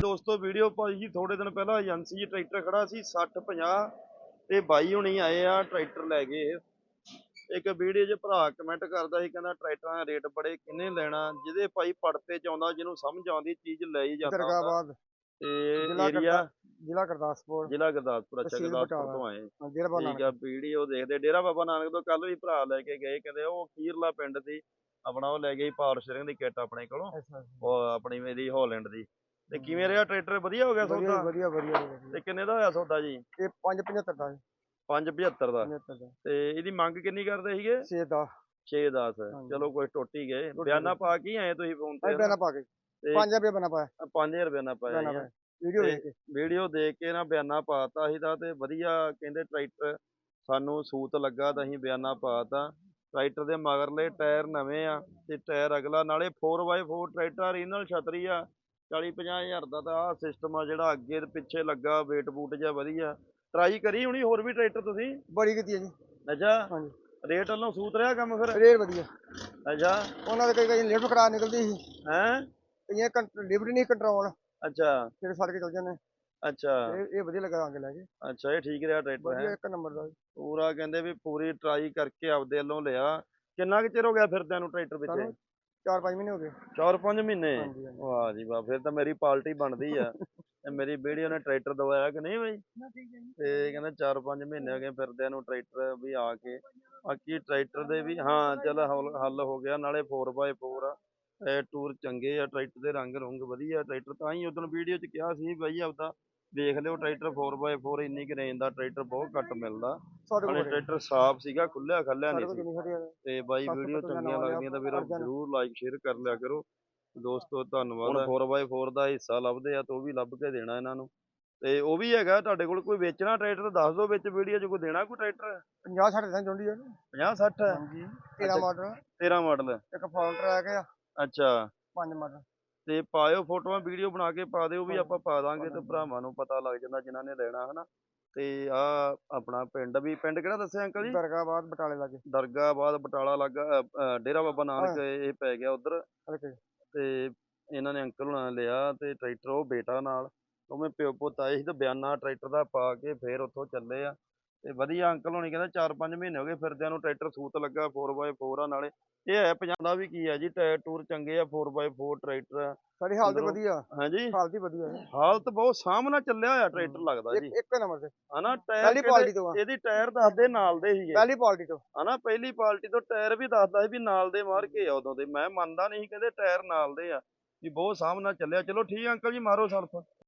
ਦੋਸਤੋ ਵੀਡੀਓ ਭਾਈ ਜੀ ਥੋੜੇ ਦਿਨ ਪਹਿਲਾਂ ਏਜੰਸੀ 'ਚ ਟਰੈਕਟਰ ਖੜਾ ਸੀ 60 50 ਤੇ ਬਾਈ ਹੁਣੀ ਆਏ ਆ ਟਰੈਕਟਰ ਲੈ ਗਏ। ਇੱਕ ਵੀਡੀਓ 'ਚ ਭਰਾ ਕਮੈਂਟ ਕਰਦਾ ਸੀ ਕਹਿੰਦਾ ਟਰੈਕਟਰਾਂ ਦੇ ਰੇਟ ਬੜੇ ਕਿੰਨੇ ਲੈਣਾ ਜਿਹਦੇ ਭਾਈ ਪੜਤੇ ਚ ਆਉਂਦਾ ਜਿਹਨੂੰ ਸਮਝ ਆਉਂਦੀ ਚੀਜ਼ ਲਈ ਜਾਂਦਾ ਹੁੰਦਾ। ਦਰਗਾਬਾਦ ਤੇ ਏਰੀਆ ਜ਼ਿਲ੍ਹਾ ਗੁਰਦਾਸਪੁਰ। ਜ਼ਿਲ੍ਹਾ ਗੁਰਦਾਸਪੁਰ ਅੱਛਾ ਗੁਰਦਾਸਪੁਰ। ਤੋਂ ਆਏ। ਠੀਕ ਆ ਵੀਡੀਓ ਦੇਖਦੇ। ਡੇਰਾ ਬਾਬਾ ਨਾਨਕ ਤੋਂ ਕੱਲ ਵੀ ਭਰਾ ਲੈ ਕੇ ਗਏ ਕਹਿੰਦੇ ਉਹ ਖੀਰਲਾ ਪਿੰਡ ਸੀ। ਆਪਣਾ ਉਹ ਲੈ ਗਏ ਪਾਵਰ ਸ਼ੇਅਰਿੰਗ ਦੀ ਕਿੱਟ ਆਪਣੇ ਕੋਲੋਂ ਆਪਣੀ ਮੇਰੀ ਹਾਲੈਂਡ ਦੀ। ਤੇ ਕਿਵੇਂ ਰਿਹਾ ਟਰੈਕਟਰ? ਵਧੀਆ ਹੋ ਗਿਆ ਵਧੀਆ ਸੌਦਾ? ਵਧੀਆ ਵਧੀਆ। ਤੇ ਕਿੰਨੇ ਦਾ ਹੋਇਆ ਸੌਦਾ ਜੀ? ਇਹ 575 ਦਾ 575 ਦਾ। 75 ਦਾ। ਤੇ ਇਹਦੀ ਮੰਗ ਕਿੰਨੀ ਕਰਦੇ ਸੀਗੇ? 6 ਦਾ। 6 10 ਹਾਂਜੀ। ਚਲੋ ਕੁਝ ਟੁੱਟ ਹੀ ਗਏ। ਬਿਆਨਾ ਪਾ ਕੇ ਆਏ ਤੁਸੀਂ ਫੋਨ ਤੇ? ਬਣਾ ਪਾ ਕੇ। ਤੇ 5 ਰੁਪਏ ਬਣਾ ਪਾਇਆ। 5000 ਰੁਪਏ ਨਾ ਪਾਇਆ ਵੀਡੀਓ ਤੇ- ਵੇਖ ਕੇ। ਵੀਡੀਓ ਦੇਖ ਕੇ ਨਾ ਬਿਆਨਾ ਪਾਤਾ ਸੀ ਦਾ ਤੇ ਵਧੀਆ ਕਹਿੰਦੇ ਟਰੈਕਟਰ ਸਾਨੂੰ ਸੂਤ ਲੱਗਾ ਤਾਂ ਅਸੀਂ ਬਿਆਨਾ ਪਾਤਾ। ਟਰੈਕਟਰ ਦੇ ਮਗਰਲੇ ਟਾਇਰ ਨਵੇਂ ਆ ਤੇ ਟਾਇਰ ਅਗਲਾ ਨਾਲੇ 4x4 ਟਰੈਕਟਰ ਰੀਨਲ ਛਤਰੀ ਆ। 40 ਹਜ਼ਾਰ ਦਾ ਤਾਂ ਆਹ ਸਿਸਟਮ ਆ ਜਿਹੜਾ ਅੱਗੇ ਤੇ ਪਿੱਛੇ ਲੱਗਾ ਵੇਟ ਬੂਟ ਜਿਹਾ ਵਧੀਆ। ਟਰਾਈ ਕਰੀ ਹੁਣੀ ਹੋਰ ਵੀ ਟਰੈਕਟਰ ਤੁਸੀਂ? ਬੜੀ ਕੀਤੀ ਹੈ ਜੀ। ਅੱਛਾ ਹਾਂਜੀ। ਰੇਟ ਵੱਲੋਂ ਸੂਤ ਰਿਹਾ ਕੰਮ ਫਿਰ? ਰੇਟ ਵਧੀਆ। ਅੱਛਾ। ਉਹਨਾਂ ਦੇ ਕਈ ਕਈ ਲਿਫਟ ਖਰਾਬ ਨਿਕਲਦੀ ਸੀ। ਹੈ? ਕਈਆਂ ਲਿਫਟ ਨਹੀਂ ਕੰਟਰੋਲ ਅੱਛਾ। ਫਿਰ ਫੜ ਕੇ ਚੱਲ ਜਾਂਦੇ। ਅੱਛਾ। ਇਹ ਇਹ ਵਧੀਆ ਲੱਗਾ ਅੰਗ ਲੈ ਕੇ। ਅੱਛਾ ਇਹ ਠੀਕ ਰਿਹਾ ਟਰੈਕਟਰ ਹੈ? ਇੱਕ ਨੰਬਰ ਦਾ। ਪੂਰਾ ਕਹਿੰਦੇ ਵੀ ਪੂਰੀ ਟਰਾਈ ਕਰਕੇ ਆਪਦੇ ਵੱਲੋਂ ਲਿਆ। ਕਿੰਨਾ ਕੁ ਚਿਰ ਹੋ ਗਿਆ ਫਿਰਦਿਆਂ ਨੂੰ ਟਰੈਕਟਰ ਸਾਨੂੰ 4-5 ਮਹੀਨੇ ਹੋ ਗਏ। 4-5 ਮਹੀਨੇ? ਹਾਂਜੀ ਹਾਂਜੀ। ਵਾਹ ਜੀ ਵਾਹ ਫਿਰ ਤਾਂ ਮੇਰੀ ਪਾਰਟੀ ਬਣਦੀ ਆ। ਤੇ ਮੇਰੀ ਵੀਡੀਓ ਨੇ ਟਰੈਕਟਰ ਦਵਾਇਆ ਕਿ ਨਹੀਂ ਬਈ? ਤੇ ਕਹਿੰਦੇ 4-5 ਮਹੀਨੇ ਹੋ ਗਏ ਫਿਰਦਿਆਂ ਨੂੰ ਟਰੈਕਟਰ ਵੀ ਆ ਕੇ ਬਾਕੀ ਟਰੈਕਟਰ ਦੇ ਵੀ ਹਾਂ ਚੱਲ ਹੱਲ ਹੱਲ ਹੋ ਗਿਆ ਨਾਲੇ 4x4 ਆ। ਇਹ ਟੂਰ ਚੰਗੇ ਆ ਟਰੈਕਟਰ ਦੇ ਰੰਗ ਰੁੰਗ ਵਧੀਆ ਟਰੈਕਟਰ ਤਾਂ ਹੀ ਉਦੋਂ ਵੀਡੀਓ 'ਚ ਕਿਹਾ ਸੀ ਬਈ ਆਪਦਾ ਵੇਖ ਲਿਓ ਟਰੈਕਟਰ 4x4 ਇੰਨੀ ਕੁ ਰੇਂਜ ਦਾ ਟਰੈਕਟਰ ਬਹੁਤ ਘੱਟ ਮਿਲਦਾ। ਸਾਡੇ ਟਰੈਕਟਰ ਸਾਫ਼ ਸੀਗਾ ਖੁੱਲਿਆ ਖੱਲਿਆ ਨਹੀਂ ਸੀ। ਤੇ ਬਾਈ ਵੀਡੀਓ ਚੰਗੀਆਂ ਲੱਗਦੀਆਂ ਤਾਂ ਵੀਰੋ। ਜਰੂਰ ਲਾਈਕ ਸ਼ੇਅਰ ਕਰ ਲਿਆ ਕਰੋ। ਦੋਸਤੋ ਧੰਨਵਾਦ। 4x4 ਦਾ ਹਿੱਸਾ ਲੱਭਦੇ ਆ ਤਾਂ ਉਹ ਵੀ ਲੱਭ ਕੇ ਦੇਣਾ ਇਹਨਾਂ ਨੂੰ। ਤੇ ਉਹ ਵੀ ਹੈਗਾ ਤੁਹਾਡੇ ਕੋਲ ਕੋਈ ਵੇਚਣਾ ਟਰੈਕਟਰ ਦੱਸ ਦਿਓ ਵਿੱਚ ਵੀਡੀਓ 'ਚ ਕੋਈ ਦੇਣਾ ਕੋਈ ਟਰੈਕਟਰ? 50 60 ਦਿਨ ਜੁੰਡੀ ਹੈ 50 60 ਹਾਂਜੀ। 13 ਮਾਡਲ 13 ਮਾਡਲ ਇੱਕ ਫਾਲ ਟਰੈਕ ਆ। ਅੱਛਾ। ਪੰਜ ਮਾਡਲ ਤੇ ਪਾਇਓ ਫੋਟੋਆਂ ਵੀਡੀਓ ਬਣਾ ਕੇ ਪਾ ਦਿਓ ਵੀ ਆਪਾਂ ਪਾ ਦਾਂਗੇ ਤੇ ਭਰਾਵਾਂ ਨੂੰ ਪਤਾ ਲੱਗ ਜਾਂਦਾ ਜਿਨ੍ਹਾਂ ਨੇ ਲੈਣਾ ਹਨਾ। ਤੇ ਆ ਆਪਣਾ ਪਿੰਡ ਵੀ ਪਿੰਡ ਕਿਹੜਾ ਦੱਸਿਆ ਅੰਕਲ ਜੀ? ਦਰਗਾਬਾਦ ਬਟਾਲੇ ਲਾਗੇ। ਦਰਗਾਬਾਦ ਬਟਾਲਾ ਲੱਗਾ ਡੇਰਾ ਬਾਬਾ ਨਾਨਕ ਇਹ ਪੈ ਗਿਆ ਉਧਰ। ਤੇ ਇਹਨਾਂ ਨੇ ਅੰਕਲ ਹੁਣਾਂ ਨੇ ਲਿਆ ਤੇ ਟਰੈਕਟਰ ਉਹ ਬੇਟਾ ਨਾਲ। ਉਵੇਂ ਪਿਓ ਪੁੱਤ ਆਏ ਸੀ ਤੇ ਬਿਆਨਾ ਟਰੈਕਟਰ ਦਾ ਪਾ ਕੇ ਫੇਰ ਉੱਥੋਂ ਚੱਲੇ ਆ। ਤੇ ਵਧੀਆ ਅੰਕਲ ਹੁਣੀ ਕਹਿੰਦਾ 4-5 ਮਹੀਨੇ ਹੋ ਗਏ ਫਿਰਦਿਆਂ ਨੂੰ ਟਰੈਕਟਰ ਸੂਤ ਲੱਗਾ 4x4 ਆ ਨਾਲੇ। ਇਹ ਹੈ ਪੰਜਾਬ ਦਾ ਵੀ ਕੀ ਹੈ ਜੀ ਟਾਇਰ ਟੂਰ ਚੰਗੇ ਆ 4x4 ਟਰੈਕਟਰ ਆ। ਸਾਡੀ ਹਾਲਤ ਵਧੀਆ। ਹਾਂਜੀ। ਹਾਲਤ ਵਧੀਆ ਹੈ ਹਾਲਤ ਬਹੁਤ ਸਾਹਮਣਾ ਚੱਲਿਆ ਹੋਇਆ ਟਰੈਕਟਰ ਲੱਗਦਾ ਜੀ। ਇੱਕ ਨੰਬਰ ਤੇ। ਹਨਾ ਟਾਇਰ ਪਹਿਲੀ ਪਾਰਟੀ ਤੋਂ ਇਹਦੀ ਟਾਇਰ ਦੱਸਦੇ ਨਾਲ ਦੇ ਸੀਗੇ। ਪਹਿਲੀ ਪਾਰਟੀ ਤੋਂ। ਹਨਾ ਪਹਿਲੀ ਪਾਰਟੀ ਤੋਂ ਟਾਇਰ ਵੀ ਦੱਸਦਾ ਸੀ ਵੀ ਨਾਲ ਦੇ ਮਾਰ ਕੇ ਆ ਉਦੋਂ ਦੇ। ਮੈਂ ਮੰਨਦਾ ਨਹੀਂ ਕਹਿੰਦੇ ਟਾਇਰ ਨਾਲ ਦੇ ਆ। ਵੀ ਬਹੁਤ ਸਾਹਮਣਾ ਚੱਲਿਆ। ਚਲੋ ਠੀਕ ਆ ਅੰਕਲ ਜੀ ਮਾਰੋ ਸਲਫ।